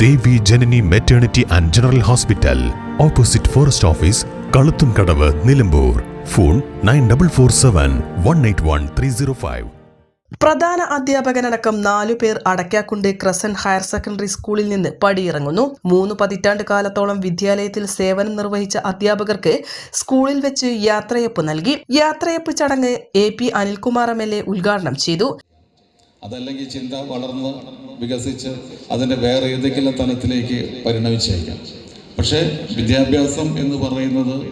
Devi Janani maternity and general hospital opposite forest office Kaluthumkadavu Nilambur. Phone nine double four seven one eight one three zero five. പ്രധാന അധ്യാപകനടക്കം നാലു പേർ Adakkakundu crescent higher secondary സ്കൂളിൽ നിന്ന് പടിയിറങ്ങുന്നു. മൂന്ന് പതിറ്റാണ്ട് കാലത്തോളം വിദ്യാലയത്തിൽ സേവനം നിർവഹിച്ച അധ്യാപകർക്ക് സ്കൂളിൽ വെച്ച് യാത്രയപ്പ് നൽകി. യാത്രയപ്പ് ചടങ്ങ് A P Anilkumar M L A ഉദ്ഘാടനം ചെയ്തു. അതല്ലെങ്കിൽ ചിന്ത വളർന്ന് വികസിച്ച് അതിന്റെ വേറെ ഏതെങ്കിലും തലത്തിലേക്ക് പരിണമിച്ചേക്കാം. പക്ഷേ വിദ്യാഭ്യാസം എന്ന് പറയുന്നത്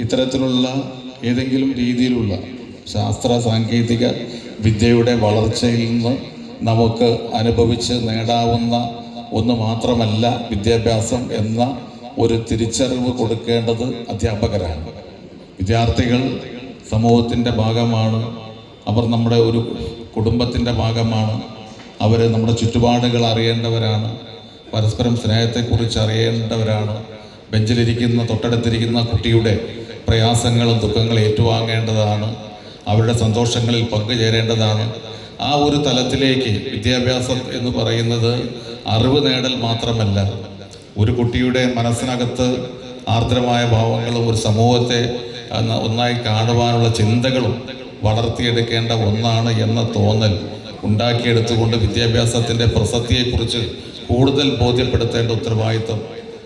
ഇത്തരത്തിലുള്ള ഏതെങ്കിലും രീതിയിലുള്ള ശാസ്ത്ര സാങ്കേതിക വിദ്യയുടെ വളർച്ചയിൽ നിന്ന് നമുക്ക് അനുഭവിച്ച് നേടാവുന്ന ഒന്ന് മാത്രമല്ല വിദ്യാഭ്യാസം എന്ന ഒരു തിരിച്ചറിവ് കൊടുക്കേണ്ടത് അധ്യാപകരാണ്. വിദ്യാർത്ഥികൾ സമൂഹത്തിന്റെ ഭാഗമാണ്. അവർ നമ്മുടെ ഒരു കുടുംബത്തിന്റെ ഭാഗമാണ്. അവർ നമ്മുടെ ചുറ്റുപാടുകൾ അറിയേണ്ടവരാണ്. പരസ്പരം സ്നേഹത്തെക്കുറിച്ച് അറിയേണ്ടവരാണ്. ബെഞ്ചിലിരിക്കുന്ന തൊട്ടടുത്തിരിക്കുന്ന കുട്ടിയുടെ പ്രയാസങ്ങളും ദുഃഖങ്ങളും ഏറ്റുവാങ്ങേണ്ടതാണ്. അവരുടെ സന്തോഷങ്ങളിൽ പങ്കുചേരേണ്ടതാണ്. ആ ഒരു തലത്തിലേക്ക് വിദ്യാഭ്യാസം എന്ന് പറയുന്നത് അറിവ് നേടൽ മാത്രമല്ല. ഒരു കുട്ടിയുടെ മനസ്സിനകത്ത് ആർദ്രമായ ഭാവങ്ങളും ഒരു സമൂഹത്തെ ഒന്നായി കാണുവാനുള്ള ചിന്തകളും വളർത്തിയെടുക്കേണ്ട ഒന്നാണ് എന്ന തോന്നൽ ഉണ്ടാക്കിയെടുത്തുകൊണ്ട് വിദ്യാഭ്യാസത്തിന്റെ പ്രസക്തിയെക്കുറിച്ച് കൂടുതൽ ബോധ്യപ്പെടുത്തേണ്ട ഉത്തരവാദിത്വം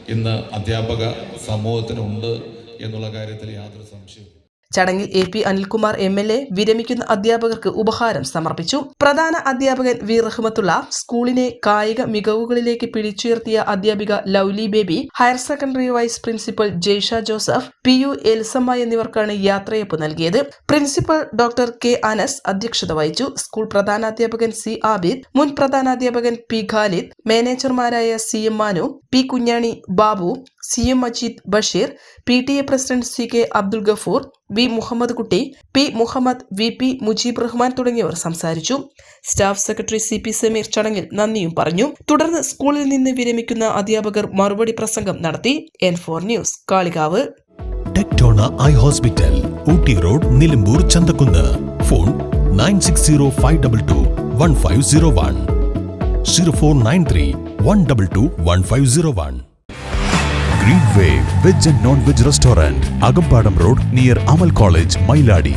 ഇന്ന് അധ്യാപക സമൂഹത്തിനുണ്ട് എന്നുള്ള കാര്യത്തിൽ യാതൊരു സംശയവും ചടങ്ങിൽ A P Anilkumar M L A വിരമിക്കുന്ന അധ്യാപകർക്ക് ഉപഹാരം സമർപ്പിച്ചു. പ്രധാന അധ്യാപകൻ വി റഹ്മത്തുള്ള സ്കൂളിനെ കായിക മികവുകളിലേക്ക് പിടിച്ചുയർത്തിയ അധ്യാപിക Lovely Baby higher secondary vice principal Jaisha Joseph P U Elsamma എന്നിവർക്കാണ് യാത്രയപ്പ് നൽകിയത്. പ്രിൻസിപ്പൽ ഡോക്ടർ കെ അനസ് അധ്യക്ഷത വഹിച്ചു. സ്കൂൾ പ്രധാനാധ്യാപകൻ സി ആബിദ് മുൻ പ്രധാനാധ്യാപകൻ P Khalid മാനേജർമാരായ C M Manu P Kunjani Babu C M Majeed Basheer P T A president C K Abdul Gafoor V Muhammad Kutty P Muhammad V P Mujeeb Rahman തുടങ്ങിയവർ സംസാരിച്ചു. Staff secretary C P Sameer ചടങ്ങിൽ നന്ദിയും പറഞ്ഞു. തുടർന്ന് സ്കൂളിൽ നിന്ന് വിരമിക്കുന്ന അധ്യാപകർ മറുപടി പ്രസംഗം നടത്തി. N four news Kalikavu. Tectona eye hospital Ooty road Nilambur Chanthakunnu. Phone nine six zero five double two one five zero one. Zero four nine three one double two one five zero one. green way veg and non veg restaurant Akampadam road near Amal college Mayiladi